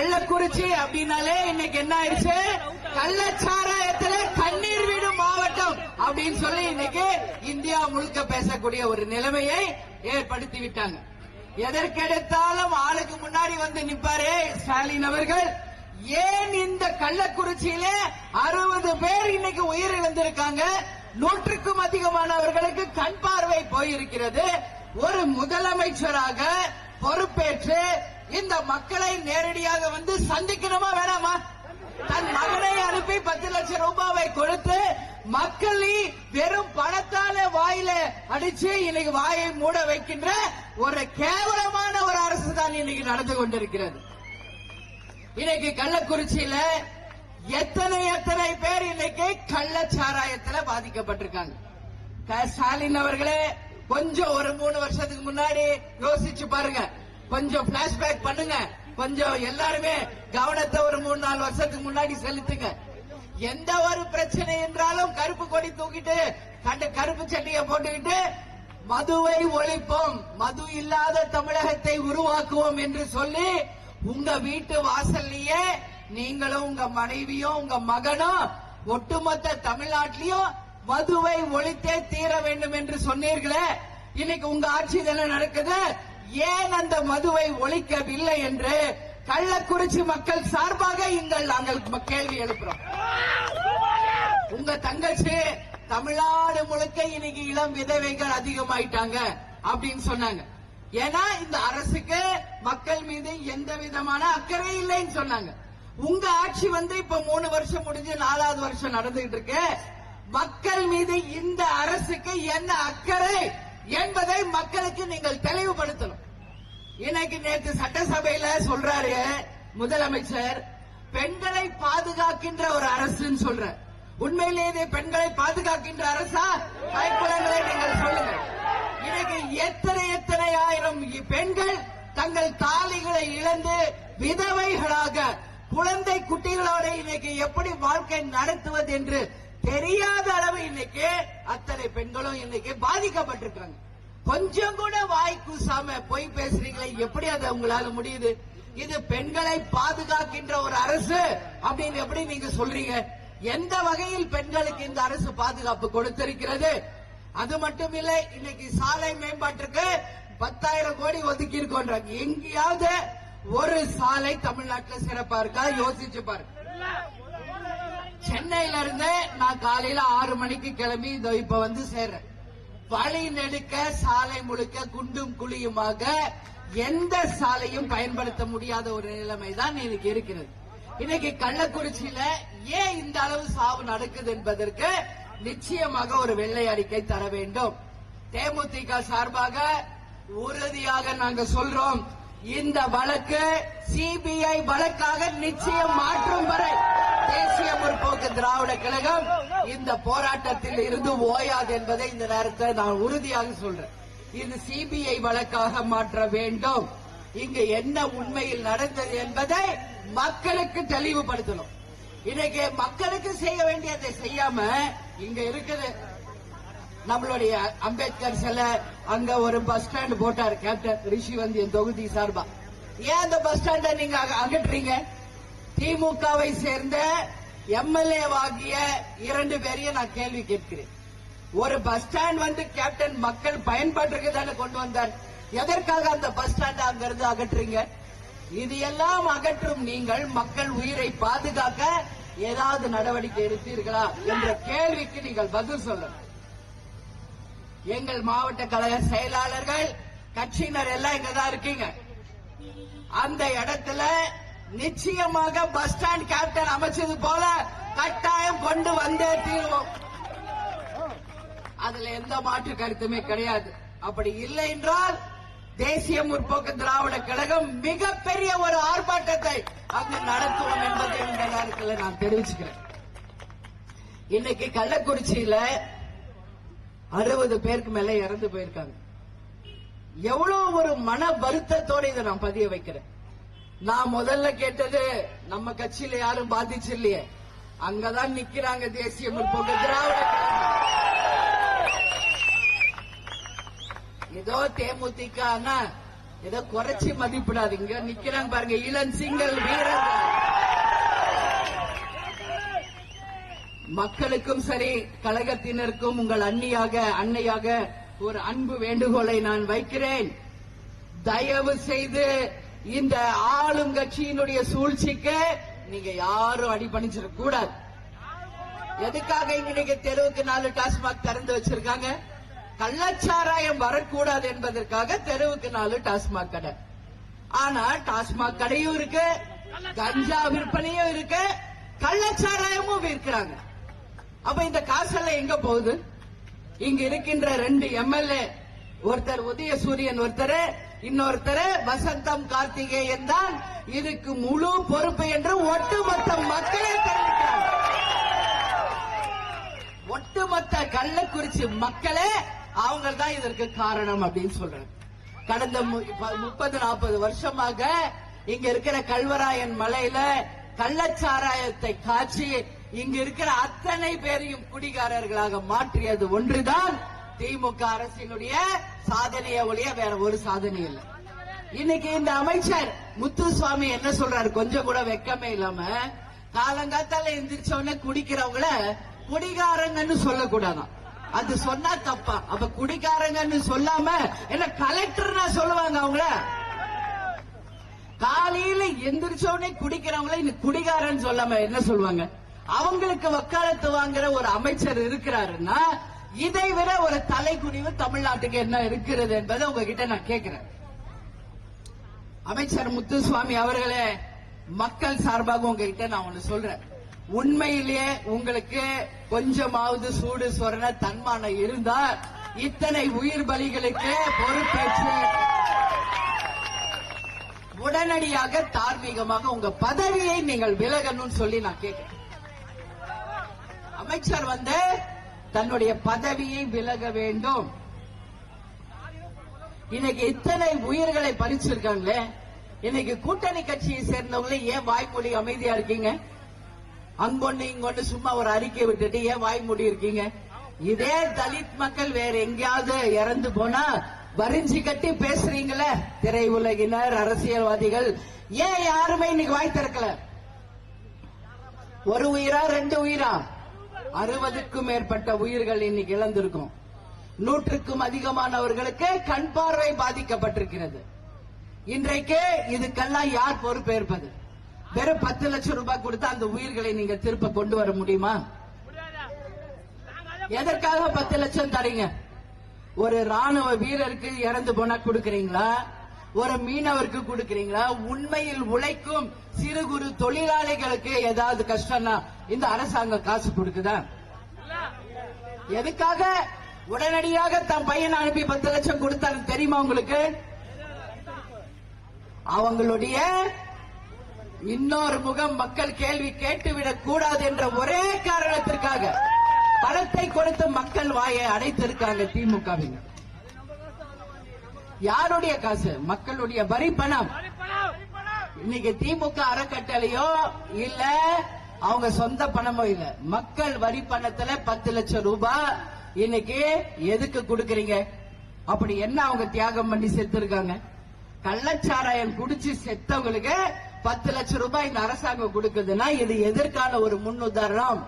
கள்ளக்குறிச்சி அப்படின்னாலே இன்னைக்கு என்ன ஆயிடுச்சு? கள்ளச்சாராயத்துல கண்ணீர் விடும் மாவட்டம் அப்படின்னு சொல்லி இன்னைக்கு இந்தியா முழுக்க பேசக்கூடிய ஒரு நிலைமையை ஏற்படுத்தி விட்டாங்க. எதற்கெடுத்தாலும் ஆளுக்கு முன்னாடி வந்து நிப்பாரே ஸ்டாலின் அவர்கள். ஏன் இந்த கள்ளக்குறிச்சியில அறுபது பேர் இன்னைக்கு உயிரிழந்திருக்காங்க? நூற்றுக்கும் அதிகமானவர்களுக்கு கண் பார்வை போயிருக்கிறது. ஒரு முதலமைச்சராக பொறுப்பேற்று இந்த மக்களை நேரடியாக வந்து சந்திக்கணுமா வேணாமா? தன் மகனை அனுப்பி பத்து லட்சம் ரூபாவை கொடுத்து மக்களை வெறும் பணத்தால வாயில அடிச்சு இன்னைக்கு வாயை மூட வைக்கின்ற ஒரு கேவலமான ஒரு அரசு தான் இன்னைக்கு நடந்து கொண்டிருக்கிறது. இன்னைக்கு கள்ளக்குறிச்சியில எத்தனை எத்தனை பேர் இன்னைக்கு கள்ளச்சாராயத்துல பாதிக்கப்பட்டிருக்காங்க. ஸ்டாலின் அவர்களே கொஞ்சம் ஒரு மூணு வருஷத்துக்கு முன்னாடி யோசிச்சு பாருங்க. கொஞ்சம் பிளாஷ்பேக் பண்ணுங்க. கொஞ்சம் எல்லாருமே கவனத்தை ஒரு மூணு நாலு வருஷத்துக்கு முன்னாடி செலுத்துங்க. எந்த ஒரு பிரச்சனை என்றாலும் கருப்பு கொடி தூக்கிட்டு கண்டு கருப்பு சட்டையை போட்டுக்கிட்டு மதுவை ஒழிப்போம். மது இல்லாத தமிழகத்தை உருவாக்குவோம் என்று சொல்லி உங்க வீட்டு வாசல்லையே நீங்களும் உங்க மனைவியும் உங்க மகனும் ஒட்டுமொத்த தமிழ்நாட்டிலையும் மதுவை ஒழித்தே தீர வேண்டும் என்று சொன்னீர்களே. இன்னைக்கு உங்க ஆட்சி தானே நடக்குது? ஏன் அந்த மதுவை ஒழிக்கவில்லை என்று கள்ளக்குறிச்சி மக்கள் சார்பாக எங்கள் நாங்கள் கேள்வி எழுப்புறோம். உங்க தங்கச்சி தமிழ்நாடு முழுக்க இன்னைக்கு இளம் விதவைகள் அதிகமாயிட்டாங்க அப்படின்னு சொன்னாங்க. ஏன்னா இந்த அரசுக்கு மக்கள் மீது எந்த விதமான அக்கறை இல்லைன்னு சொன்னாங்க. உங்க ஆட்சி வந்து இப்ப மூணு வருஷம் முடிஞ்சு நாலாவது வருஷம் நடந்துகிட்டு இருக்கு. மக்கள் மீது இந்த அரசுக்கு என்ன அக்கறை? என்பதை மக்களுக்கு நீங்கள் தெளிவுபடுத்தணும். இன்னைக்கு நேற்று சட்டசபையில சொல்றாரு முதலமைச்சர் பெண்களை பாதுகாக்கின்ற ஒரு அரசுன்னு சொல்ற. உண்மையிலேயே பெண்களை பாதுகாக்கின்ற அரசா? கைக்குலங்களை நீங்கள் சொல்லுங்க இன்னைக்கு எத்தனை எத்தனை ஆயிரம் பெண்கள் தங்கள் தாலிகளை இழந்து விதவைகளாக குழந்தை குட்டிகளோட இன்னைக்கு எப்படி வாழ்க்கை நடத்துவது என்று தெரியாத அளவு இன்னைக்கு அத்தனை பெண்களும் இன்னைக்கு பாதிக்கப்பட்டிருக்காங்க. கொஞ்சம் கூட வாய் கூசாம பொய் பேசுறீங்களே எப்படி அது உங்களால முடியுது? இது பெண்களை பாதுகாக்கின்ற ஒரு அரசு அப்படின்னு எப்படி நீங்க சொல்றீங்க? எந்த வகையில் பெண்களுக்கு இந்த அரசு பாதுகாப்பு கொடுத்திருக்கிறது? அது மட்டும் இல்லை இன்னைக்கு சாலை மேம்பாட்டுக்கு பத்தாயிரம் கோடி ஒதுக்கி இருக்கோன்றாங்க எங்கேயாவது ஒரு சாலை தமிழ்நாட்டில் சிறப்பா இருக்கா? யோசிச்சு பாருங்க. சென்னையில இருந்து நான் காலையில ஆறு மணிக்கு கிளம்பி இதோ இப்ப வந்து சேர்றேன். வழி நெடுக்க சாலை முழுக்க குண்டும் குழியுமாக எந்த சாலையும் பயன்படுத்த முடியாத ஒரு நிலைமை தான் இன்னைக்கு இருக்கிறது. இன்னைக்கு கள்ளக்குறிச்சியில ஏன் இந்த அளவு சாவு நடக்குது என்பதற்கு நிச்சயமாக ஒரு வெள்ளை அறிக்கை தர வேண்டும். தேமுதிக சார்பாக உறுதியாக நாங்க சொல்றோம் இந்த வழக்கு சிபிஐ வழக்காக நிச்சயம் மாற்றும் வரை. தேசிய முற்போக்கு திராவிட கழகம் இந்த போராட்டத்தில் இருந்து ஓயாது என்பதை இந்த நேரத்தில் நான் உறுதியாக சொல்றேன். இது சிபிஐ வழக்காக மாற்ற வேண்டும். இங்கு என்ன உண்மையில் நடந்தது என்பதை மக்களுக்கு தெளிவுபடுத்தணும். இன்னைக்கு மக்களுக்கு செய்ய வேண்டியதை செய்யாம இங்க இருக்குது. நம்மளுடைய அம்பேத்கர் சில அங்க ஒரு பஸ் ஸ்டாண்ட் போட்டாரு. கேப்டன் ரிஷிவந்தியன் தொகுதி சார்பா. ஏன் அந்த பஸ் ஸ்டாண்ட நீங்க அகற்றீங்க அகற்றுறீங்க திமுகவை சேர்ந்த எம்எல்ஏ வாகிய இரண்டு பேரையும் நான் கேள்வி கேட்கிறேன். ஒரு பஸ் ஸ்டாண்ட் வந்து கேப்டன் மக்கள் பயன்பாட்டுக்கு தானே கொண்டு வந்தார். எதற்காக அந்த பஸ் ஸ்டாண்ட் அங்கிருந்து அகற்றுறீங்க? இது எல்லாம் அகற்றும் நீங்கள் மக்கள் உயிரை பாதுகாக்க ஏதாவது நடவடிக்கை எடுத்தீர்களா என்ற கேள்விக்கு நீங்கள் பதில் சொல்லணும். எங்கள் மாவட்ட கழக செயலாளர்கள் கட்சியினர் எல்லாம் இங்கதான் இருக்கீங்க. அந்த இடத்துல நிச்சயமாக பஸ் ஸ்டாண்ட் கேப்டன் அமைச்சது போல கட்டாயம் கொண்டு வந்தே தீர்வோம். அதுல எந்த மாற்று கருத்துமே கிடையாது. அப்படி இல்லை என்றால் தேசிய முற்போக்கு திராவிட கழகம் மிகப்பெரிய ஒரு ஆர்ப்பாட்டத்தை அங்கு நடத்துவோம் என்பதை இந்த நேரத்தில் நான் தெரிவிச்சுக்கிறேன். இன்னைக்கு கள்ளக்குறிச்சியில அறுபது பேருக்கு மேல இறந்து போயிருக்காங்க. எவ்வளவு ஒரு மன வருத்தத்தோட இதை நான் பதிய வைக்கிறேன். நான் முதல்ல கேட்டது நம்ம கட்சியில யாரும் பாதிச்சு இல்லையே அங்கதான் நிக்கிறாங்க தேசிய முற்போக்கு திராவிட ஏதோ தேமுதிக ஏதோ குறைச்சி மதிப்பிடாதீங்க நிக்கிறாங்க பாருங்க இளம் சிங்கள் வீரர்கள். மக்களுக்கும் சரி கழகத்தினருக்கும் உங்கள் அண்ணியாக அன்னையாக ஒரு அன்பு வேண்டுகோளை நான் வைக்கிறேன். தயவு செய்து இந்த ஆளும் கட்சியினுடைய சூழ்ச்சிக்கு நீங்க யாரும் அடிபணிச்சிட கூடாது. எதுக்காக இன்னைக்கு தெருவுக்கு நாலு டாஸ்மாக் திறந்து வச்சிருக்காங்க? கள்ளச்சாராயம் வரக்கூடாது என்பதற்காக தெருவுக்கு நாலு டாஸ்மாக் கடை. ஆனா டாஸ்மாக் கடையும் இருக்கு கஞ்சா விற்பனையும் இருக்கு கள்ளச்சாராயமும் விற்கிறாங்க. அப்ப இந்த காசெல்லாம் எங்க போகுது? இங்க இருக்கின்ற ரெண்டு எம்எல்ஏ ஒருத்தர் உதயசூரியன் ஒருத்தர் இன்னொருத்தர் வசந்தம் கார்த்திகேயன் தான் இதுக்கு முழு பொறுப்பு என்று ஒட்டுமொத்த மக்களே தெரிவித்தார் ஒட்டுமொத்த கள்ளக்குறிச்சி மக்களே அவங்க தான் இதற்கு காரணம் அப்படின்னு சொல்றாங்க. கடந்த மு- முப்பது நாற்பது வருஷமாக இங்க இருக்கிற கல்வராயன் மலையில கள்ளச்சாராயத்தை காட்சி இங்க இருக்கிற அத்தனை பேரையும் குடிகாரர்களாக மாற்றியது ஒன்றுதான். திமுக அரசினுடைய சாதனைய ஒழிய வேற ஒரு சாதனை இல்லை. இன்னைக்கு இந்த அமைச்சர் முத்துசுவாமி என்ன சொல்றாரு? கொஞ்சம் கூட வெக்கமே இல்லாம காலங்காத்தால எந்திரிச்ச உடனே குடிக்கிறவங்கள குடிகாரங்கன்னு சொல்லக்கூடாதான். அது சொன்னா தப்பா. அப்ப குடிகாரங்கன்னு சொல்லாம என்ன கலெக்டர்னா சொல்லுவாங்க அவங்கள? காலையில எந்திரிச்ச உடனே குடிக்கிறவங்கள இன்னும் குடிகாரன்னு சொல்லாம என்ன சொல்லுவாங்க? அவங்களுக்கு வக்காலத்து வாங்குற ஒரு அமைச்சர் இருக்கிறாருன்னா இதை விட ஒரு தலைக்குனிவு தமிழ்நாட்டுக்கு என்ன இருக்கிறது என்பதை உங்ககிட்ட நான் கேட்கிறேன். அமைச்சர் முத்துசுவாமி அவர்களே மக்கள் சார்பாக உங்ககிட்ட நான் ஒண்ணு சொல்றேன். உண்மையிலேயே உங்களுக்கு கொஞ்சமாவது சூடு சொரண தன்மானம் இருந்தால் இத்தனை உயிர் பலிகளுக்கு பொறுப்பேற்று உடனடியாக தார்மீகமாக உங்க பதவியை நீங்கள் விலகணும்னு சொல்லி நான் கேட்கிறேன். அமைச்சர் வந்து தன்னுடைய பதவியை விலக வேண்டும். இன்னைக்கு இத்தனை உயிர்களை பறிச்சிருக்காங்களே. இன்னைக்கு கூட்டணி கட்சியை சேர்ந்தவங்களே ஏன் வாய்மொழி அமைதியா இருக்கீங்க? அங்கொன்னு இங்கொன்னு சும்மா ஒரு அறிக்கை விட்டுட்டு ஏன் வாய்மொழி இருக்கீங்க? இதே தலித் மக்கள் வேற எங்கேயாவது இறந்து போனா வரிஞ்சு கட்டி பேசுறீங்களே திரை உலகினர் அரசியல்வாதிகள். ஏன் யாருமே இன்னைக்கு வாய் திறக்கல? ஒரு உயிரா ரெண்டு உயிரா? அறுபதுக்கும் மேற்பட்ட உயிர்கள் இன்னைக்கு இழந்திருக்கும் நூற்றுக்கும் அதிகமானவர்களுக்கு கண் பார்வை பாதிக்கப்பட்டிருக்கிறது. இன்றைக்கு இதுக்கெல்லாம் யார் பொறுப்பேற்பது? வெறும் பத்து லட்சம் ரூபாய் கொடுத்து அந்த உயிர்களை நீங்க திருப்ப கொண்டு வர முடியுமா? எதற்காக பத்து லட்சம் தரீங்க? ஒரு ராணுவ வீரருக்கு இறந்து போனா கொடுக்கறீங்களா? ஒரு மீனவருக்கு கொடுக்கறீங்களா? உண்மையில் உழைக்கும் சிறு குறு தொழிலாளிகளுக்கு ஏதாவது கஷ்டம்னா இந்த அரசாங்கம் காசு கொடுக்குதா? எதுக்காக உடனடியாக தன் பையனை அனுப்பி பத்து லட்சம் கொடுத்தாரு தெரியுமா உங்களுக்கு? அவங்களுடைய இன்னொரு முகம் மக்கள் கேள்வி கேட்டுவிடக் கூடாது என்ற ஒரே காரணத்திற்காக பணத்தை கொடுத்து மக்கள் வாயை அடைத்திருக்காங்க திமுகவினர். யாருடைய காசு? மக்களுடைய வரி பணம் இன்னைக்கு திமுக அறக்கட்டளையோ இல்ல அவங்க சொந்த பணமோ இல்ல. மக்கள் வரி பணத்துல பத்து லட்சம் ரூபாய் இன்னைக்கு எதுக்கு கொடுக்கறீங்க? அப்படி என்ன அவங்க தியாகம் பண்ணி செத்துருக்காங்க? கள்ளச்சாராயம் குடிச்சு செத்தவங்களுக்கு பத்து லட்சம் ரூபாய் இந்த அரசாங்கம் கொடுக்குதுன்னா இது எதற்கான ஒரு முன்னுதாரணம்.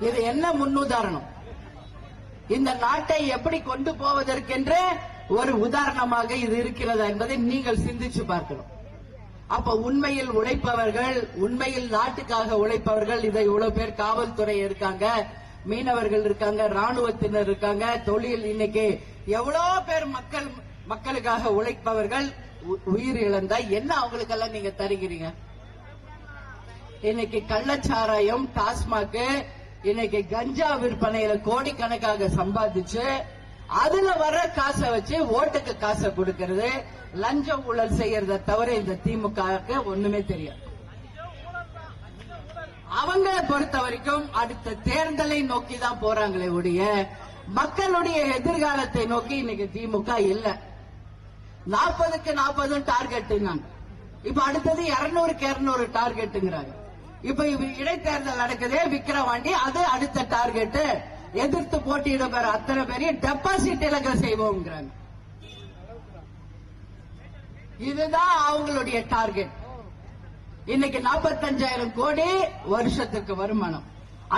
இது என்ன முன்னுதாரணம்? இந்த நாட்டை எப்படி கொண்டு போவதற்கென்று ஒரு உதாரணமாக இது இருக்கிறதா என்பதை நீங்கள் சிந்திச்சு பார்க்கணும். அப்ப உண்மையில் உழைப்பவர்கள் உண்மையில் நாட்டுக்காக உழைப்பவர்கள் இதை இவ்வளவு பேர் காவல்துறை இருக்காங்க மீனவர்கள் இருக்காங்க ராணுவத்தினர் இருக்காங்க தொழில் இன்னைக்கு எவ்வளவு பேர் மக்கள் மக்களுக்காக உழைப்பவர்கள் உ- உயிர் இழந்தா என்ன அவங்களுக்கெல்லாம் நீங்க தருகிறீங்க? இன்னைக்கு கள்ளச்சாராயம் டாஸ்மாக் இன்னைக்கு கஞ்சா விற்பனையில கோடிக்கணக்காக சம்பாதிச்சு அதுல வர காசை வச்சு ஓட்டுக்கு காசை கொடுக்கறது லஞ்சம் ஊழல் செய்யறத தவிர இந்த திமுக ஒண்ணுமே தெரியாது. அவங்களை பொறுத்த வரைக்கும் அடுத்த தேர்தலை நோக்கி தான் போறாங்களே ஒழிய மக்களுடைய எதிர்காலத்தை நோக்கி இன்னைக்கு திமுக இல்ல. நாற்பதுக்கு நாற்பது டார்கெட்டுங்க இப்ப அடுத்தது இருநூறுக்கு இருநூறு டார்கெட்டுங்கிறாங்க இப்ப இடைத்தேர்தல் நடக்குது விக்கிரவாண்டி அது அடுத்த டார்கெட் எதிர்த்து போட்டியிட பெற அத்தனை பேரையும் டெபாசிட் இலக்க செய்வோம்ங்கிறாங்க. இதுதான் அவங்களுடைய டார்கெட் இன்னைக்கு 45000 கோடி வருஷத்துக்கு வருமானம்.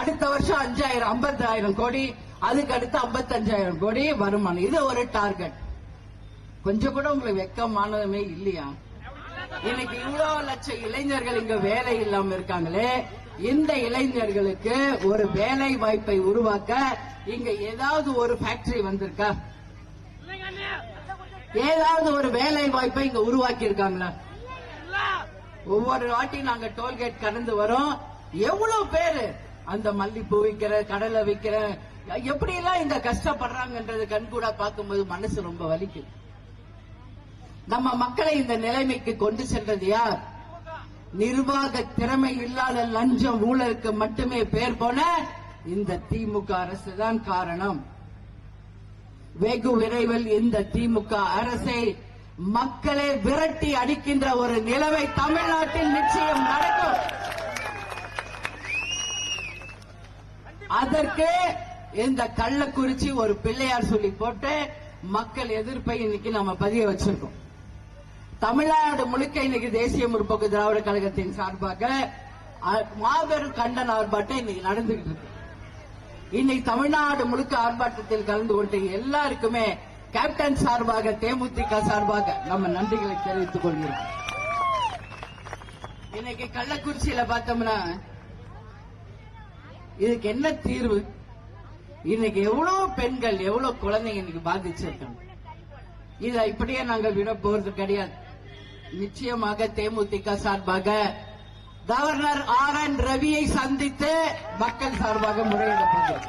அடுத்த வருஷம் அஞ்சாயிரம் ஐம்பத்தாயிரம் கோடி அதுக்கு அடுத்து 55000 கோடி வருமானம். இது ஒரு டார்கெட் கொஞ்சம் கூட உங்களுக்கு வெக்கமானதுமே இல்லையா? இன்னைக்கு இவ்வளவு லட்சம் இளைஞர்கள் இங்க வேலை இல்லாம இருக்காங்களே இந்த இளைஞர்களுக்கு ஒரு வேலை வாய்ப்பை உருவாக்க இங்க ஏதாவது ஒரு ஃபேக்டரி வந்திருக்கா? ஏதாவது ஒரு வேலை வாய்ப்பை இங்க உருவாக்கி இருக்காங்களா ஒவ்வொரு வாட்டி நாங்க டோல்கேட் கடந்து வரோம். எவ்வளவு பேரு அந்த மல்லிப்பூ விக்கிற கடலை விக்கிற எப்படி எல்லாம் இங்க கஷ்டப்படுறாங்கன்றது கண்கூடா பார்க்கும்போது மனசு ரொம்ப வலிக்குது. நம்ம மக்களை இந்த நிலைமைக்கு கொண்டு சென்றது யார்? நிர்வாக திறமை இல்லாத லஞ்சம் ஊழலுக்கு மட்டுமே பேர் போன இந்த திமுக அரசு தான் காரணம். வெகு விரைவில் இந்த திமுக அரசை மக்களை விரட்டி அடிக்கின்ற ஒரு நிலைமை தமிழ்நாட்டில் நிச்சயம் நடக்கும். அதற்கு இந்த கள்ளக்குறிச்சி ஒரு பிள்ளையார் சொல்லி போட்டு மக்கள் எதிர்ப்பை இன்னைக்கு நம்ம பதிய வச்சிருக்கோம். தமிழ்நாடு முழுக்க இன்னைக்கு தேசிய முற்போக்கு திராவிட கழகத்தின் சார்பாக மாபெரும் கண்டன ஆர்ப்பாட்டம் இன்னைக்கு நடந்துகிட்டு இருக்கு. இன்னைக்கு தமிழ்நாடு முழுக்க ஆர்ப்பாட்டத்தில் கலந்து கொண்ட எல்லாருக்குமே கேப்டன் சார்பாக தேமுதிக சார்பாக நம்ம நன்றிகளை தெரிவித்துக் கொள்கிறோம். இன்னைக்கு கள்ளக்குறிச்சியில பார்த்தோம்னா இதுக்கு என்ன தீர்வு? இன்னைக்கு எவ்வளவு பெண்கள் எவ்வளவு குழந்தைங்க இன்னைக்கு பாதிச்சிருக்காங்க? இதை இப்படியே நாங்கள் விட போறது கிடையாது. நிச்சயமாக தேமுதிக சார்பாக கவர்னர் ஆர் என் ரவியை சந்தித்து மக்கள் சார்பாக முறையிடப்பட்டது.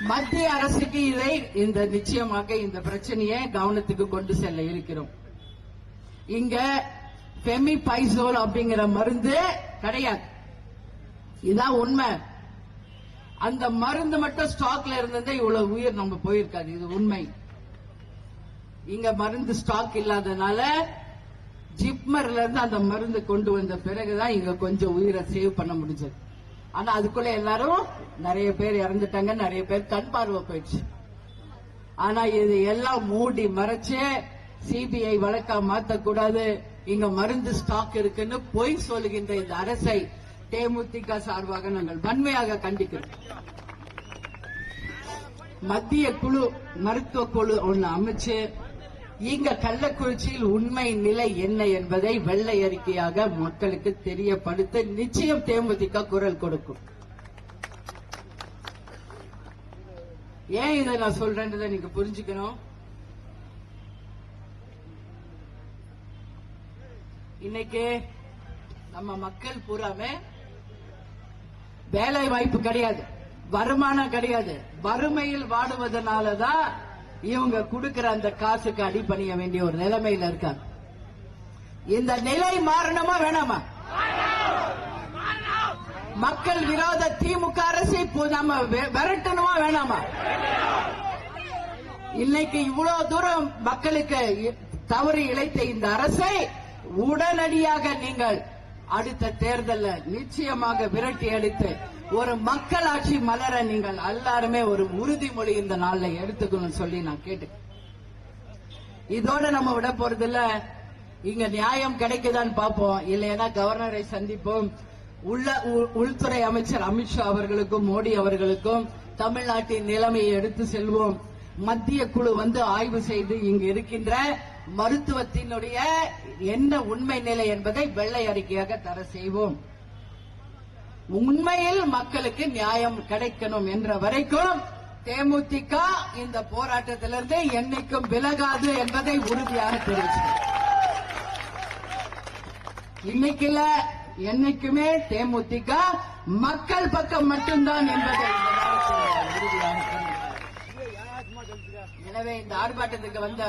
மத்திய அரசுக்கு இதை இந்த நிச்சயமாக இந்த பிரச்சனையை கவனத்துக்கு கொண்டு செல்ல இருக்கிறோம். இங்க பெமி பைசோல் அப்படிங்கிற மருந்து கிடையாது. இதான் உண்மை. அந்த மருந்து மட்டும் ஸ்டாக்ல இருந்ததே இவ்வளவு உயிர் நம்ம போயிருக்காது. இது உண்மை. இங்க மருந்து ஸ்டாக் இல்லாதனால ஜிப்மர்ல இருந்து அந்த மருந்து கொண்டு வந்த பிறகுதான் இங்க கொஞ்சம் உயிரை சேவ் பண்ண முடிஞ்சது. ஆனா அதுக்குள்ள எல்லாரும் நிறைய பேர் இறந்துட்டாங்க நிறைய பேர் கண் பார்வை போயிடுச்சு. ஆனா இது எல்லாம் மூடி மறைச்சு சிபிஐ வழக்கா மாத்தக்கூடாது. இங்க மருந்து ஸ்டாக் இருக்குன்னு பொய் சொல்லுகின்ற இந்த அரசை தேமுதிக சார்பாக நாங்கள் வன்மையாக கண்டிக்கிறோம். மத்திய குழு மருத்துவ குழு ஒன்னு அமைச்சு இங்க கள்ளக்குறிச்சியில் உண்மை நிலை என்ன என்பதை வெள்ளை அறிக்கையாக மக்களுக்கு தெரியப்படுத்த நிச்சயம் தேமுதிக குரல் கொடுக்கும். ஏன் இதை நான் சொல்றேன்றதை நீங்க புரிஞ்சுக்கணும்? இன்னைக்கு நம்ம மக்கள் பூராமே வேலை வாய்ப்பு கிடையாது வருமானம் கிடையாது. வறுமையில் வாடுவதனாலதான் இவங்க கொடுக்கிற அந்த காசுக்கு அடிபணிய வேண்டிய ஒரு நிலைமையில இருக்காங்க. இந்த நிலை மாறணுமா வேணாமா? மக்கள் விரோத திமுக அரசை இப்போ நம்ம வெ- விரட்டணுமா வேணாமா? இன்னைக்கு இவ்வளவு தூரம் மக்களுக்கு தவறு இழைத்த இந்த அரசை உடனடியாக நீங்கள் அடுத்த தேர்தலில் நிச்சயமாக விரட்டி அடித்து ஒரு மக்களாட்சி மலர நீங்கள் எல்லாருமே ஒரு உறுதிமொழி இந்த நாள்ல எடுத்துக்கணும்னு சொல்லி நான் கேட்டு இதோட நம்ம விட போறதில்ல. இங்க நியாயம் கிடைக்குதான்னு பார்ப்போம். இல்லைன்னா கவர்னரை சந்திப்போம். உள்ள உள்துறை அமைச்சர் அமித்ஷா அவர்களுக்கும் மோடி அவர்களுக்கும் தமிழ்நாட்டின் நிலைமையை எடுத்து செல்வோம். மத்திய குழு வந்து ஆய்வு செய்து இங்கு இருக்கின்ற மருத்துவத்தினுடைய என்ன உண்மை நிலை என்பதை வெள்ளை அறிக்கையாக தர செய்வோம். உண்மையில் மக்களுக்கு நியாயம் கிடைக்கணும் என்ற வரைக்கும் தேமுதிக இந்த போராட்டத்திலிருந்து என்னைக்கும் விலகாது என்பதை உறுதியாக தெரிவிக்கிறேன் இன்னைக்கு இல்ல என்னைக்குமே தேமுதிக மக்கள் பக்கம் மட்டும்தான் என்பதை எனவே இந்த ஆர்ப்பாட்டத்துக்கு வந்த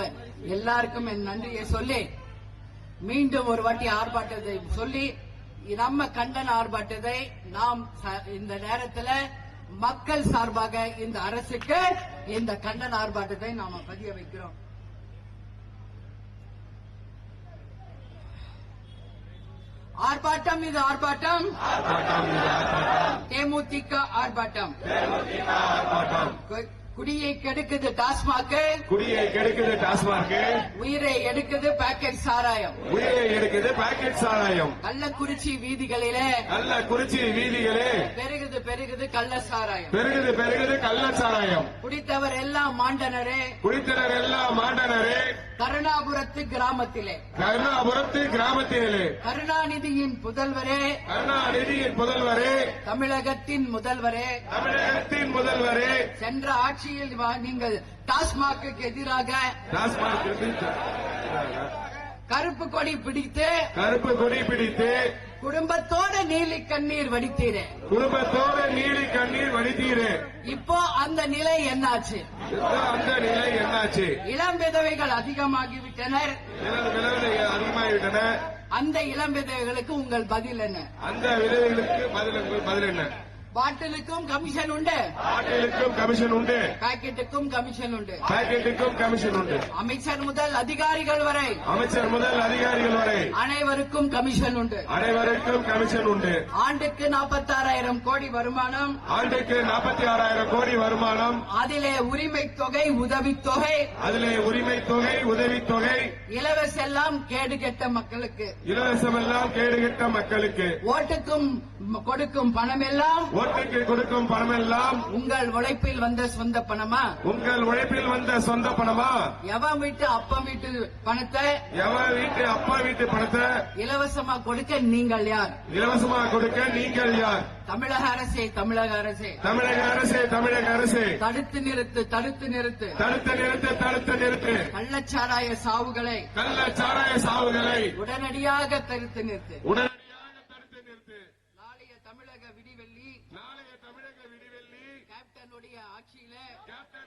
எல்லாருக்கும் என் நன்றியை சொல்லி மீண்டும் ஒரு வாட்டி ஆர்ப்பாட்டத்தை சொல்லி நம்ம கண்டன ஆர்ப்பாட்டத்தை நாம் இந்த நேரத்தில் மக்கள் சார்பாக இந்த அரசுக்கு இந்த கண்டன ஆர்ப்பாட்டத்தை நாம பதிய வைக்கிறோம். ஆர்ப்பாட்டம் இது ஆர்ப்பாட்டம். தேமுதிக ஆர்ப்பாட்டம். குடியை கெடுக்குது டாஸ்மாக் குடியை கெடுக்குது டாஸ்மார்க் உயிரை எடுக்குது பாக்கெட் சாராயம். உயிரை எடுக்குது பாக்கெட் சாராயம். கள்ளக்குறிச்சி வீதிகளிலே. நல்ல குறிச்சி வீதிகளே. பெருகுது பெருகுது கள்ள சாராயம். பெருகுது பெருகுது கள்ள சாராயம். குடித்தவர் எல்லாம் மாண்டனரே. குடித்தனர் எல்லாம் மாண்டனரே. கருணாபுரத்து கிராமத்திலே. கருணாபுரத்து கிராமத்திலே. கருணாநிதியின் புதல்வரே. கருணாநிதியின் முதல்வரே தமிழகத்தின் முதல்வரே. தமிழகத்தின் முதல்வரே. சென்ற ஆட்சியில் நீங்கள் டாஸ்மாக்கு எதிராக டாஸ்மாக் கருப்பு கொடி பிடித்து கருப்பு கொடி பிடித்து குடும்பத்தோட நீலி கண்ணீர் வடித்தீரே. குடும்பத்தோடு நீலி கண்ணீர் வடித்தீரு. இப்போ அந்த நிலை என்னாச்சு? அந்த நிலை என்னாச்சு? இளம் விதவைகள் அதிகமாகிவிட்டனர் விலை- விலைகள் அதிகமாகிவிட்டன. அந்த இளம் விதவைகளுக்கு உங்கள் பதில் என்ன? அந்த விதவைகளுக்கு பதில் பதில் என்ன? பாட்டிலுக்கும் கமிஷன் உண்டு. பாட்டிலுக்கும் கமிஷன் உண்டு. பாக்கெட்டுக்கும் கமிஷன் உண்டு. பாக்கெட்டுக்கும் கமிஷன் உண்டு. அமைச்சர் முதல் அதிகாரிகள் வரை. அமைச்சர் முதல் அதிகாரிகள் வரை. அனைவருக்கும் கமிஷன் உண்டு. அனைவருக்கும் கமிஷன் உண்டு. ஆண்டுக்கு நாற்பத்தாறாயிரம் கோடி வருமானம். ஆண்டுக்கு நாற்பத்தி ஆறாயிரம் கோடி வருமானம். அதிலே உரிமை தொகை உதவித்தொகை அதிலே உரிமை தொகை உதவித்தொகை இலவசெல்லாம் கேடு கெட்ட மக்களுக்கு. இலவசமெல்லாம் கேடுகட்ட மக்களுக்கு. ஓட்டுக்கும் கொடுக்கும் பணமெல்லாம் ஓட்டுக்கு கொடுக்கும் பணமெல்லாம் உங்கள் உழைப்பில் வந்த சொந்த பணமா? உங்கள் உழைப்பில் வந்த சொந்த பணமா? எவன் வீட்டு அப்பன் வீட்டு பணத்தை? எவன் வீட்டு அப்பா வீட்டு பணத்தை? இலவசமா கொடுக்க நீங்கள் யார்? இலவசமா கொடுக்க நீங்கள் யார்? தமிழக அரசே தமிழக அரசே. தமிழக அரசு தமிழக அரசு. தடுத்து நிறுத்து தடுத்து நிறுத்து. தடுத்து நிறுத்து தடுத்து நிறுத்து. கள்ளச்சாராய சாவுகளை கள்ள சாராய சாவுகளை. உடனடியாக தடுத்து நிறுத்து. உடனே